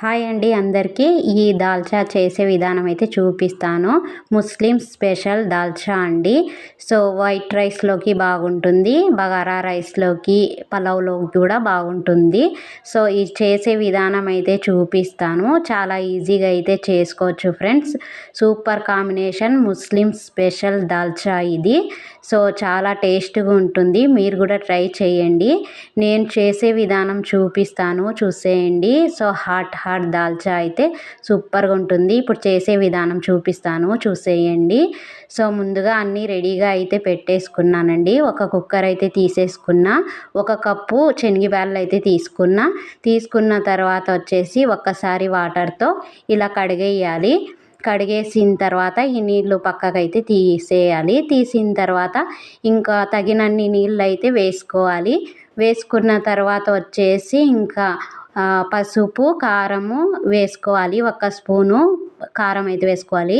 Hi అండి అందరికీ. ఈ దాల్చా చేసే విధానం అయితే చూపిస్తాను. ముస్లిం స్పెషల్ దాల్చా అండి. సో వైట్ రైస్లోకి బాగుంటుంది. బగారా రైస్లోకి పలావ్లోకి కూడా బాగుంటుంది. సో ఈ చేసే విధానం అయితే చూపిస్తాను. చాలా ఈజీగా అయితే చేసుకోవచ్చు friends. Super combination Muslim special dalcha ఇది. సో చాలా టేస్ట్గా ఉంటుంది. మీరు కూడా ట్రై చేయండి. నేను చేసే విధానం చూపిస్తాను. చూసేయండి. సో హాట్ హాట్ దాల్చా అయితే సూపర్గా ఉంటుంది. ఇప్పుడు చేసే విధానం చూపిస్తాను. చూసేయండి. సో ముందుగా అన్నీ రెడీగా అయితే పెట్టేసుకున్నానండి. ఒక కుక్కర్ అయితే తీసేసుకున్నా ఒక కప్పు శనగబ్యాళ్ళు అయితే తీసుకున్నా తీసుకున్న తర్వాత వచ్చేసి ఒక్కసారి వాటర్తో ఇలా కడిగేయాలి. కడిగేసిన తర్వాత ఈ నీళ్ళు పక్కకైతే తీసేయాలి. తీసిన తర్వాత ఇంకా తగినన్ని నీళ్ళు అయితే వేసుకోవాలి. వేసుకున్న తర్వాత వచ్చేసి ఇంకా పసుపు కారము వేసుకోవాలి. ఒక స్పూను కారం అయితే వేసుకోవాలి.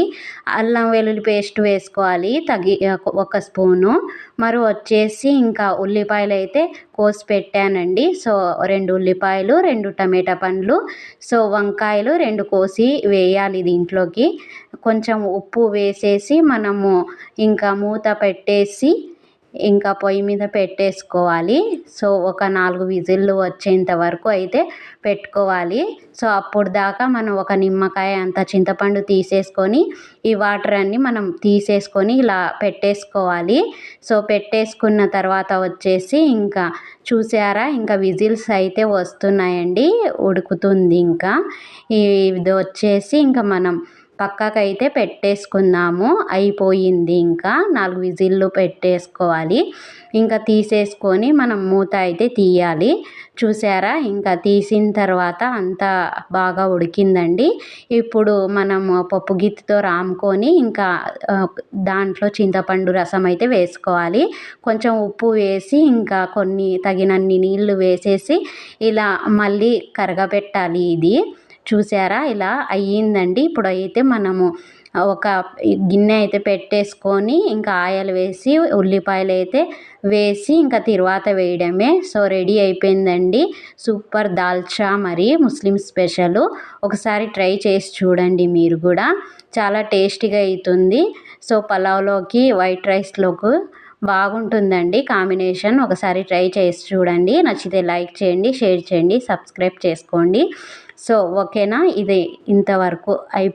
అల్లం వెల్లుల్లి పేస్ట్ వేసుకోవాలి. తగి ఒక స్పూను. మరి వచ్చేసి ఇంకా ఉల్లిపాయలు అయితే కోసి పెట్టానండి. సో రెండు ఉల్లిపాయలు రెండు టమాటా పండ్లు. సో వంకాయలు రెండు కోసి వేయాలి దీంట్లోకి. కొంచెం ఉప్పు వేసేసి మనము ఇంకా మూత పెట్టేసి ఇంకా పొయ్యి మీద పెట్టేసుకోవాలి. సో ఒక నాలుగు విజిల్లు వచ్చేంత వరకు అయితే పెట్టుకోవాలి. సో అప్పుడు దాకా మనం ఒక నిమ్మకాయ అంత చింతపండు తీసేసుకొని ఈ వాటర్ అన్నీ మనం తీసేసుకొని ఇలా పెట్టేసుకోవాలి. సో పెట్టేసుకున్న తర్వాత వచ్చేసి ఇంకా చూసారా ఇంకా విజిల్స్ అయితే వస్తున్నాయండి ఉడుకుతుంది ఇంకా. ఇది వచ్చేసి ఇంకా మనం పక్కకైతే పెట్టేసుకుందాము. అయిపోయింది ఇంకా. నాలుగు విజిల్లు పెట్టేసుకోవాలి. ఇంకా తీసేసుకొని మనం మూత అయితే తీయాలి. చూసారా? ఇంకా తీసిన తర్వాత అంతా బాగా ఉడికిందండి. ఇప్పుడు మనము పప్పు గిత్తితో రాముకొని ఇంకా దాంట్లో చింతపండు రసం అయితే వేసుకోవాలి. కొంచెం ఉప్పు వేసి ఇంకా కొన్ని తగినన్ని నీళ్ళు వేసేసి ఇలా మళ్ళీ కరగబెట్టాలి ఇది. చూసారా? ఇలా అయ్యిందండి. ఇప్పుడు అయితే మనము ఒక గిన్నె అయితే పెట్టేసుకొని ఇంకా ఆయిల్ వేసి ఉల్లిపాయలు అయితే వేసి ఇంకా తిరువాత వేయడమే. సో రెడీ అయిపోయిందండి. సూపర్ దాల్చా మరి ముస్లిం స్పెషల్. ఒకసారి ట్రై చేసి చూడండి మీరు కూడా. చాలా టేస్టీగా అవుతుంది సో పలావ్లోకి వైట్ రైస్లోకి బాగుంటుందండి కాంబినేషన్. ఒకసారి ట్రై చేసి చూడండి. నచ్చితే లైక్ చేయండి షేర్ చేయండి సబ్స్క్రైబ్ చేసుకోండి. సో ఓకేనా? ఇది ఇంతవరకు అయి